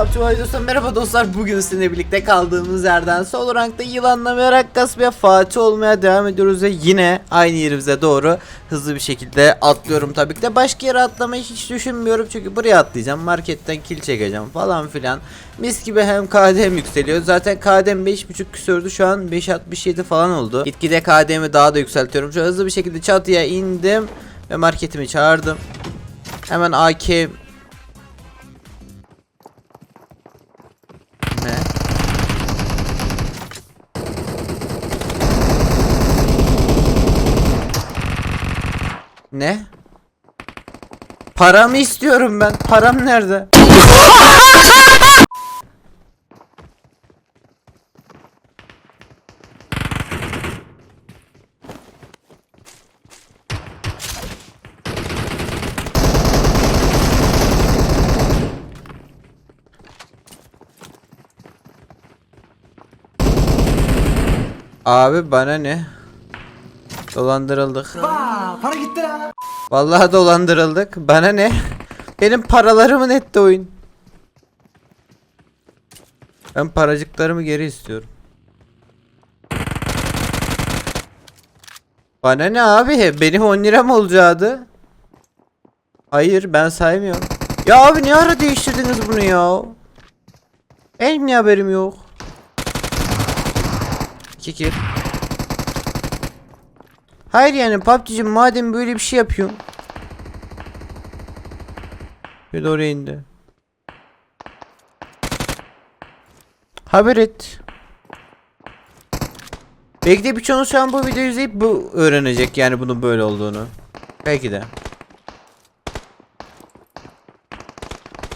PUBG merhaba dostlar. Bugün sizinle birlikte kaldığımız yerden sol rankta yılanlamayarak kasmaya Fatih olmaya devam ediyoruz ve yine aynı yerimize doğru hızlı bir şekilde atlıyorum tabii ki de. Başka yere atlamayı hiç düşünmüyorum çünkü buraya atlayacağım marketten kill çekeceğim falan filan. Mis gibi hem KDM yükseliyor. Zaten KDM 5.5 küsürdü. Şu an 5.67 falan oldu. Gitgide KDM'i daha da yükseltiyorum. Şu hızlı bir şekilde çatıya indim ve marketimi çağırdım. Hemen AK Ne? Paramı istiyorum ben. Param nerede? Abi bana ne? Dolandırıldık. para gitti lan. Vallahi dolandırıldık. Bana ne? Benim paralarımı etti oyun. Ben paracıklarımı geri istiyorum. Bana ne abi? Benim 10 liram olacaktı. Hayır ben saymıyorum. Ya abi ne ara değiştirdiniz bunu ya? Benim niye haberim yok? 2 kill. Hayır yani PUBG'cim madem böyle bir şey yapıyorsun. Bir de indi. Haber et. Belki de birçoğunuz şu an bu videoyu izleyip bu öğrenecek yani bunun böyle olduğunu. Belki de.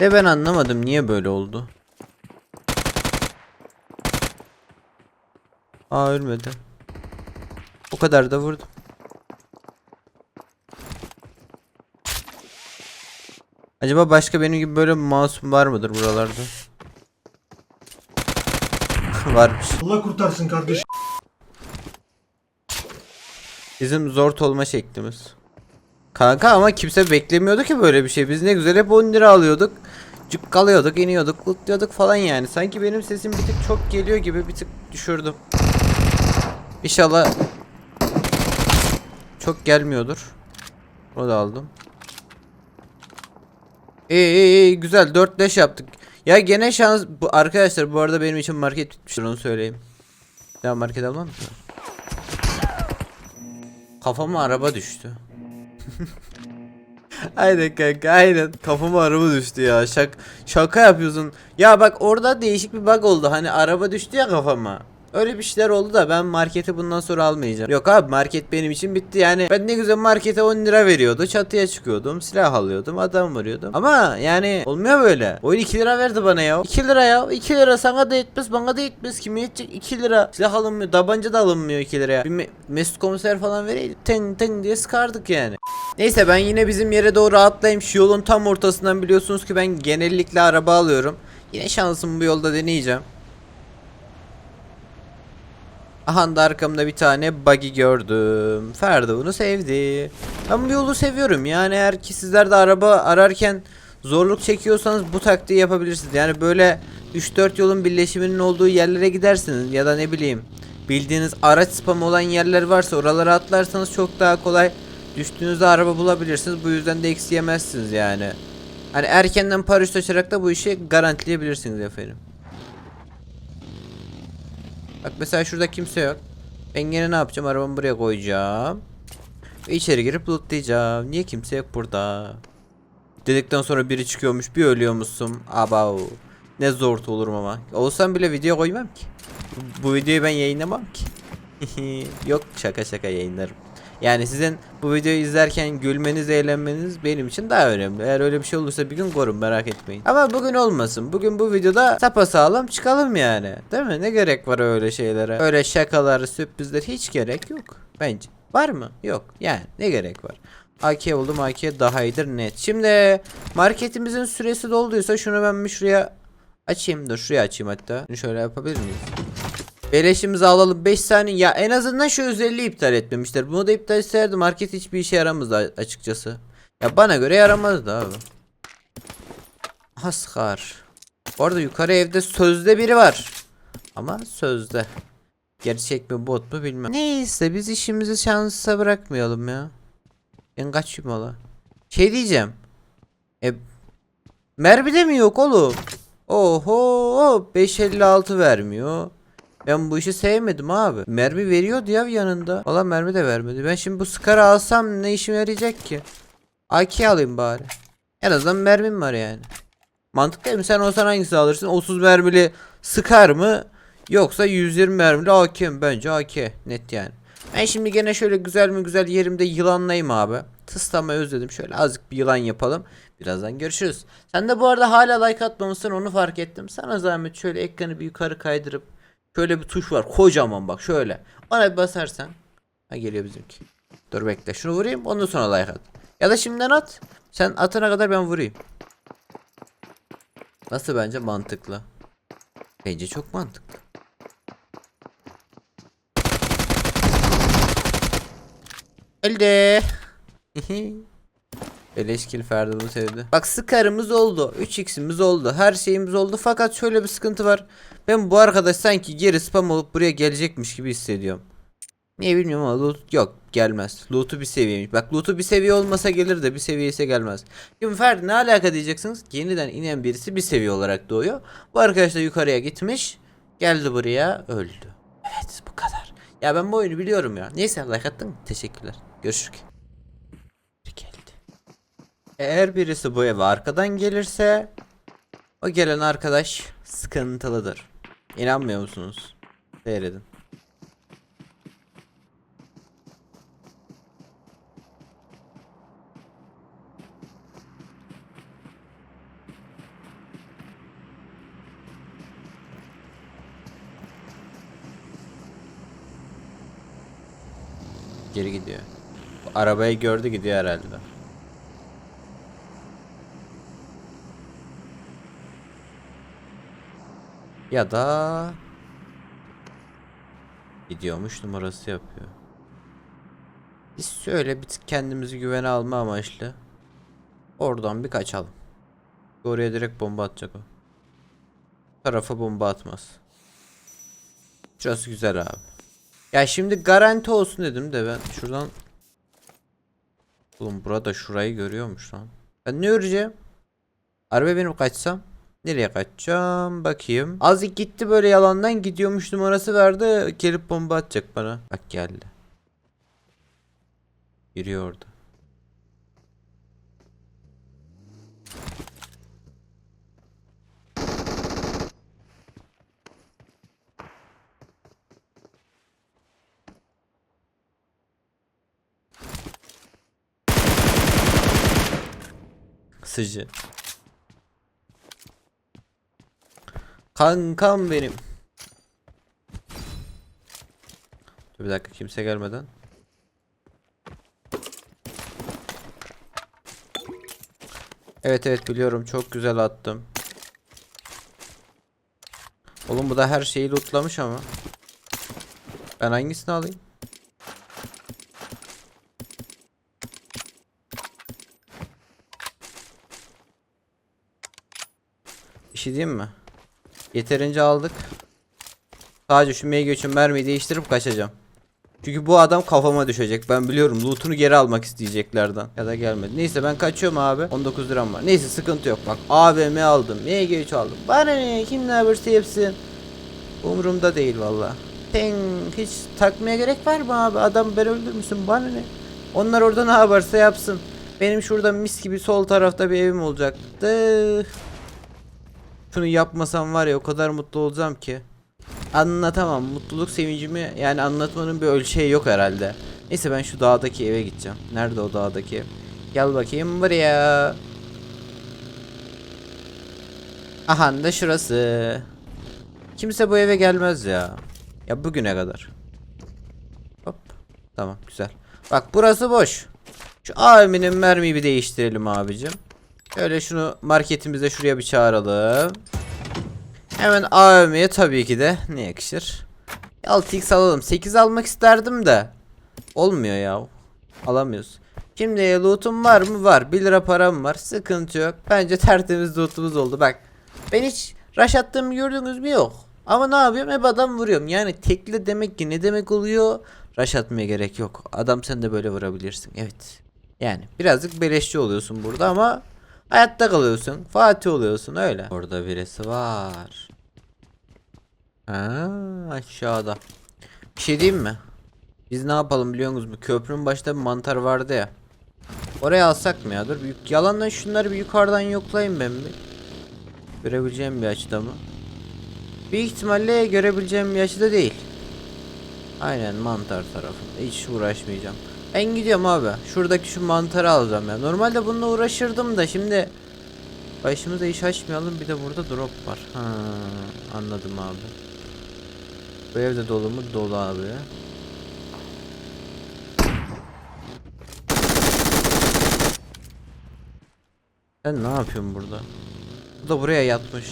De ben anlamadım niye böyle oldu. Aa ölmedi. O kadar da vurdum. Acaba başka benim gibi böyle masum var mıdır buralarda? Varmış. Allah kurtarsın kardeşim. Bizim zor olma şeklimiz. Kanka ama kimse beklemiyordu ki böyle bir şey. Biz ne güzel hep 10 lira alıyorduk. Cukkalıyorduk, iniyorduk, kutluyorduk falan yani. Sanki benim sesim bir tık çok geliyor gibi bir tık düşürdüm. İnşallah çok gelmiyordur. O da aldım. İyi iyi iyi güzel 4 leş yaptık. Ya gene şans bu arkadaşlar bu arada benim için market bitmiştir onu söyleyeyim. Ya market almam mı? Kafama araba düştü. aynen kanka aynen. Kafama araba düştü ya. Şak şaka yapıyorsun. Ya bak orada değişik bir bug oldu. Hani araba düştü ya kafama. Öyle bir şeyler oldu da ben marketi bundan sonra almayacağım. Yok abi market benim için bitti yani. Ben ne güzel markete 10 lira veriyordu. Çatıya çıkıyordum. Silah alıyordum. Adam vuruyordum. Ama yani olmuyor böyle. Oyun 2 lira verdi bana ya. 2 lira ya. 2 lira sana da yetmez bana da yetmez. Kime yetecek 2 lira. Silah alınmıyor. Tabanca da alınmıyor 2 liraya. Bir me- Mesut komiser falan vereydi. Ten ten diye sıkardık yani. Neyse ben yine bizim yere doğru atlayayım. Şu yolun tam ortasından biliyorsunuz ki ben genellikle araba alıyorum. Yine şansımı bu yolda deneyeceğim. Aha da arkamda bir tane buggy gördüm. Ferdi bunu sevdi. Ben bu yolu seviyorum. Yani eğer ki sizler de araba ararken zorluk çekiyorsanız bu taktiği yapabilirsiniz. Yani böyle 3-4 yolun birleşiminin olduğu yerlere gidersiniz ya da ne bileyim bildiğiniz araç spamı olan yerler varsa oralara atlarsanız çok daha kolay düştüğünüzde araba bulabilirsiniz. Bu yüzden de eksi yemezsiniz yani. Hani erkenden paraşüt açarak da bu işi garantileyebilirsiniz efendim. Bak mesela şurada kimse yok. Ben gene ne yapacağım? Arabamı buraya koyacağım. Ve içeri girip lootlayacağım. Niye kimse yok burada? Dedikten sonra biri çıkıyormuş bir ölüyormuşsun. Abav. Ne zor olurum ama. Olsam bile video koymam ki. Bu, bu videoyu ben yayınlamam ki. yok şaka şaka yayınlarım. Yani sizin bu videoyu izlerken gülmeniz, eğlenmeniz benim için daha önemli. Eğer öyle bir şey olursa bir gün korun merak etmeyin. Ama bugün olmasın. Bugün bu videoda sağlam çıkalım yani. Değil mi? Ne gerek var öyle şeylere? Öyle şakalar, sürprizler hiç gerek yok. Bence. Var mı? Yok. Yani ne gerek var? AK buldum AK daha iyidir net. Şimdi marketimizin süresi dolduysa şunu ben bir şuraya açayım. Dur şuraya açayım hatta. Şunu şöyle yapabilir miyiz? Beleşimizi alalım 5 saniye. Ya en azından şu özelliği iptal etmemişler. Bunu da iptal etseydi market hiçbir işe yaramazdı açıkçası. Ya bana göre yaramazdı abi. Haskar. Bu arada yukarı evde sözde biri var. Ama sözde. Gerçek mi bot mu bilmem. Neyse biz işimizi şansa bırakmayalım ya. Ben kaçayım ola. Şey diyeceğim. E, mermi de mi yok oğlum? Oho 556 vermiyor. Ben bu işi sevmedim abi. Mermi veriyordu ya yanında. Valla mermi de vermedi. Ben şimdi bu Scar'ı alsam ne işime yarayacak ki? AK alayım bari. En azından mermim var yani. Mantıklı değil mi? Sen olsan hangisini alırsın? 30 mermili Scar mı? Yoksa 120 mermili AK mi? Bence AK. Net yani. Ben şimdi gene şöyle güzel mi güzel yerimde yılanlayayım abi. Tıslamayı özledim. Şöyle azıcık bir yılan yapalım. Birazdan görüşürüz. Sen de bu arada hala like atmamışsın onu fark ettim. Sana zahmet şöyle ekranı bir yukarı kaydırıp şöyle bir tuş var. Kocaman bak şöyle. Ona bir basarsan. Ha geliyor bizimki. Dur bekle. Şunu vurayım ondan sonra like at. Ya da şimdiden at. Sen atana kadar ben vurayım. Nasıl bence mantıklı? Bence çok mantıklı. Öldü. Beleşkil Ferdi bunu sevdi. Bak Scar'ımız oldu. 3x'imiz oldu. Her şeyimiz oldu. Fakat şöyle bir sıkıntı var. Ben bu arkadaş sanki geri spam olup buraya gelecekmiş gibi hissediyorum. Niye bilmiyorum ama loot yok gelmez. Loot'u bir seviyeymiş. Bak loot'u bir seviye olmasa gelir de bir seviye gelmez. Şimdi Ferdi ne alaka diyeceksiniz? Yeniden inen birisi bir seviye olarak doğuyor. Bu arkadaş da yukarıya gitmiş. Geldi buraya öldü. Evet bu kadar. Ya ben bu oyunu biliyorum ya. Neyse like attın? Teşekkürler. Görüşürüz. Eğer birisi bu eve arkadan gelirse o gelen arkadaş sıkıntılıdır. İnanmıyor musunuz? Seyredin. Geri gidiyor. Bu Arabayı gördü gidiyor herhalde. Ya da gidiyormuş numarası yapıyor. Biz şöyle bir kendimizi güvene alma amaçlı oradan bir kaçalım. Oraya direkt bomba atacak o. Tarafa bomba atmaz. Şurası güzel abi. Ya şimdi garanti olsun dedim de ben şuradan Oğlum burada şurayı görüyormuş lan. Ben ne öreceğim? Araba benim kaçsam? Nereye kaçacağım? Bakayım. Azıcık gitti böyle yalandan gidiyormuş numarası verdi. Gelip bomba atacak bana. Bak geldi. Yürüyor orada. Sıcı. Kankam benim. Dur bir dakika kimse gelmeden. Evet evet biliyorum çok güzel attım. Oğlum bu da her şeyi lootlamış ama. Ben hangisini alayım? Bir şey diyeyim mi? Yeterince aldık. Sadece şu meyge için mermiyi değiştirip kaçacağım. Çünkü bu adam kafama düşecek. Ben biliyorum lootunu geri almak isteyeceklerden. Ya da gelmedi. Neyse ben kaçıyorum abi. 19 liram var. Neyse sıkıntı yok. Bak AVM aldım. MG3 aldım. Bana ne? Kim ne yaparsa yapsın. Umurumda değil valla. Sen hiç takmaya gerek var mı abi? Adam ben öldürmüşsün. Bana ne? Onlar orada ne yaparsa yapsın. Benim şurada mis gibi sol tarafta bir evim olacaktı. Şunu yapmasam var ya o kadar mutlu olacağım ki. Anlatamam. Mutluluk sevincimi yani anlatmanın bir ölçeği yok herhalde. Neyse ben şu dağdaki eve gideceğim. Nerede o dağdaki? Gel bakayım buraya. Aha da şurası. Kimse bu eve gelmez ya. Ya bugüne kadar. Hop. Tamam güzel. Bak burası boş. Şu AVM'nin mermiyi bir değiştirelim abicim. Şöyle şunu marketimize şuraya bir çağıralım. Hemen AVM'ye tabii ki de ne yakışır? 6x alalım. 8 almak isterdim de. Olmuyor ya. Alamıyoruz. Şimdi loot'um var mı? Var. 1 lira param var. Sıkıntı yok. Bence tertemiz loot'umuz oldu. Bak. Ben hiç Rush attığımı gördünüz mü yok. Ama ne yapıyorum hep adam vuruyorum. Yani tekli demek ki ne demek oluyor? Rush atmaya gerek yok. Adam sen de böyle vurabilirsin. Evet. Yani birazcık beleşçi oluyorsun burada ama hayatta kalıyorsun. Fatih oluyorsun öyle. Orada birisi var. Ha, aşağıda. Bir şey diyeyim mi? Biz ne yapalım biliyor musunuz? Bu köprünün başında bir mantar vardı ya. Oraya alsak mı ya? Dur büyük yalandan şunları bir yukarıdan yoklayayım ben bir. Görebileceğim bir açıda mı? Büyük ihtimalle görebileceğim bir açıda değil. Aynen mantar tarafında. Hiç uğraşmayacağım. Ben gidiyorum abi. Şuradaki şu mantarı alacağım ya. Normalde bununla uğraşırdım da şimdi başımıza iş açmayalım. Bir de burada drop var. Ha, anladım abi. Bu evde dolu mu? Dolu abi. Sen ne yapıyorsun burada? Bu da buraya yatmış.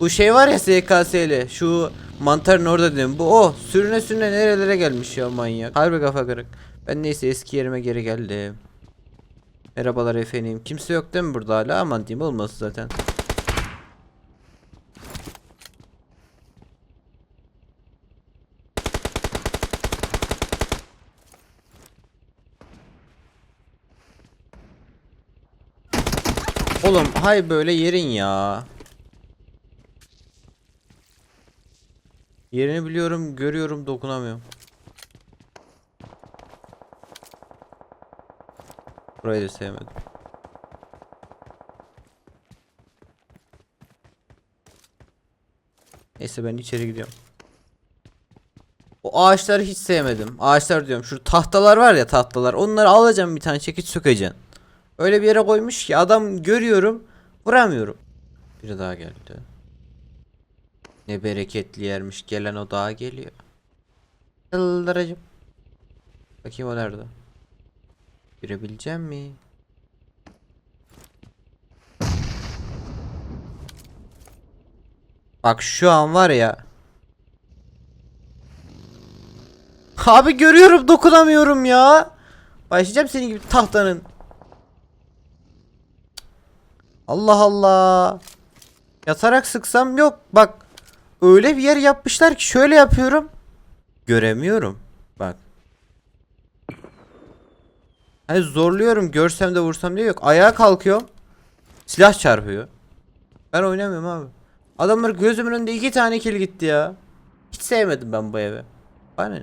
Bu şey var ya SKS'li. Şu mantarın orada dedim. Bu o. Sürüne sürüne nerelere gelmiş ya manyak. Harbi kafa kırık. Ben neyse eski yerime geri geldim. Merhabalar efendim. Kimse yok değil mi burada hala? Aman diyeyim olmasın zaten. Oğlum hay böyle yerin ya. Yerini biliyorum, görüyorum, dokunamıyorum. Burayı da sevmedim. Neyse ben içeri gidiyorum. O ağaçları hiç sevmedim. Ağaçlar diyorum. Şu tahtalar var ya tahtalar. Onları alacağım bir tane çekiç sökeceksin. Öyle bir yere koymuş ki adam görüyorum vuramıyorum. Biri daha geldi. Ne bereketli yermiş gelen o daha geliyor. Yıldıracım. Bakayım o nerede? Görebileceğim mi? Bak şu an var ya. Abi görüyorum dokunamıyorum ya. Başlayacağım senin gibi tahtanın. Allah Allah. Yatarak sıksam yok. Bak. Öyle bir yer yapmışlar ki şöyle yapıyorum. Göremiyorum. Bak. Hani zorluyorum görsem de vursam diye yok. Ayağa kalkıyorum. Silah çarpıyor. Ben oynamıyorum abi. Adamlar gözümün önünde iki tane kill gitti ya. Hiç sevmedim ben bu evi. Bana ne?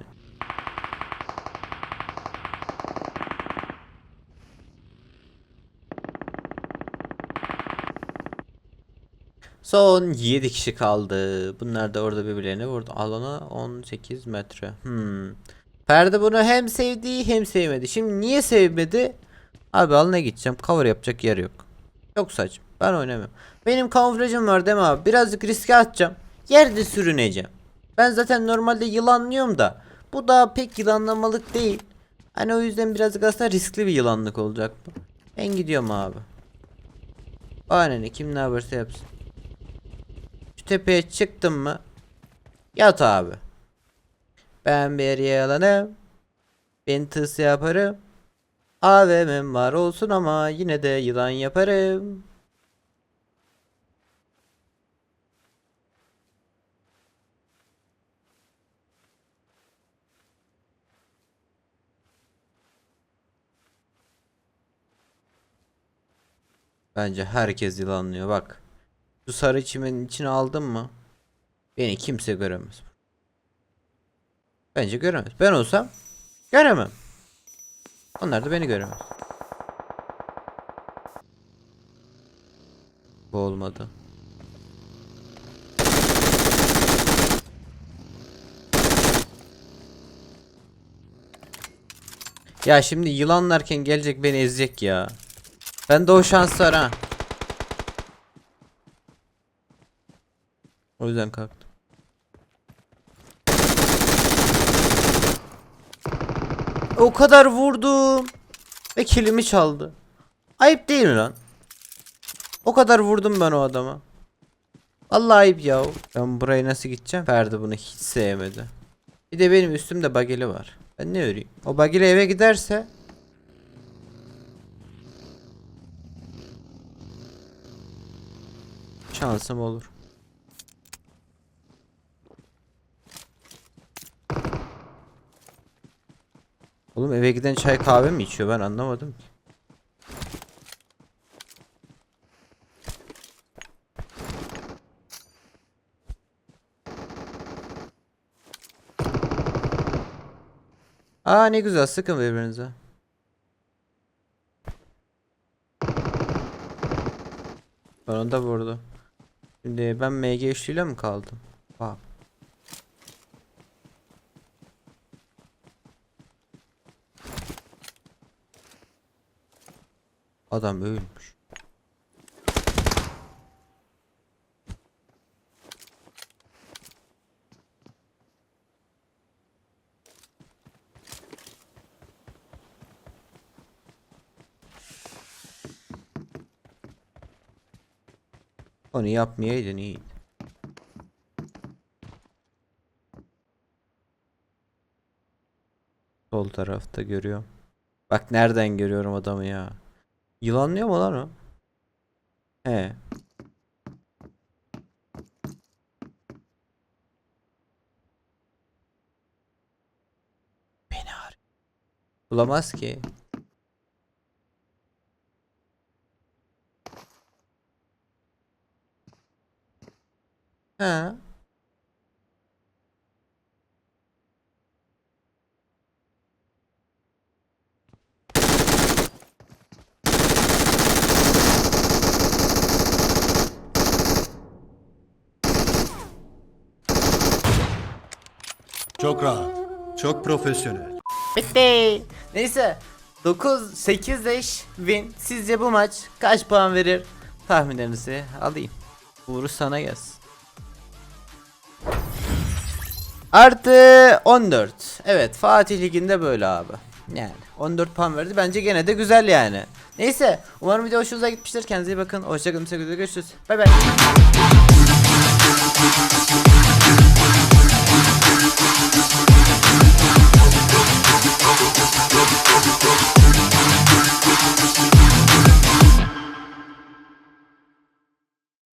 Son 7 kişi kaldı. Bunlar da orada birbirlerine vurdu. Alana 18 metre. Hmm. Ferdi bunu hem sevdi hem sevmedi. Şimdi niye sevmedi? Abi alana gideceğim. Cover yapacak yer yok. Çok saçma. Ben oynamıyorum. Benim kamuflajım var değil mi abi? Birazcık riske atacağım. Yerde sürüneceğim. Ben zaten normalde yılanlıyorum da. Bu daha pek yılanlamalık değil. Hani o yüzden birazcık aslında riskli bir yılanlık olacak bu. Ben gidiyorum abi. Ne kim ne yaparsa yapsın. Şu tepeye çıktım mı? Yat abi. Ben bir yalanım. Ben tıs yaparım. AVM'm var olsun ama yine de yılan yaparım. Bence herkes yılanlıyor bak. Şu sarı çimenin içine aldın mı? Beni kimse göremez. Bence göremez. Ben olsam göremem. Onlar da beni göremez. Bu olmadı. Ya şimdi yılanlarken gelecek beni ezecek ya. Bende o şans var ha. O yüzden kalktım. O kadar vurdum. Ve kilimi çaldı. Ayıp değil mi lan? O kadar vurdum ben o adama. Vallahi ayıp ya. Ben buraya nasıl gideceğim? Ferdi bunu hiç sevmedi. Bir de benim üstümde bageli var. Ben ne öreyim? O bageli eve giderse şansım olur. Oğlum eve giden çay kahve mi içiyor ben anlamadım ki. Aa ne güzel sıkın birbirinize. Sonunda vurdu. Şimdi ben MG üçlüyle mi kaldım? Bak. Adam ölmüş. Onu yapmayaydın iyiydi. Sol tarafta görüyorum. Bak nereden görüyorum adamı ya. Yılanlıyor mu lan o? He. Beni ar. Bulamaz ki. Ha. Çok rahat. Çok profesyonel. Bitti. Neyse. 9 8 5 win. Sizce bu maç kaç puan verir? Tahminlerinizi alayım. Uğur sana gelsin. Artı 14. Evet Fatih Ligi'nde böyle abi. Yani 14 puan verdi. Bence gene de güzel yani. Neyse. Umarım video hoşunuza gitmiştir. Kendinize iyi bakın. Hoşçakalın. Sevgiyle görüşürüz. Bay bay.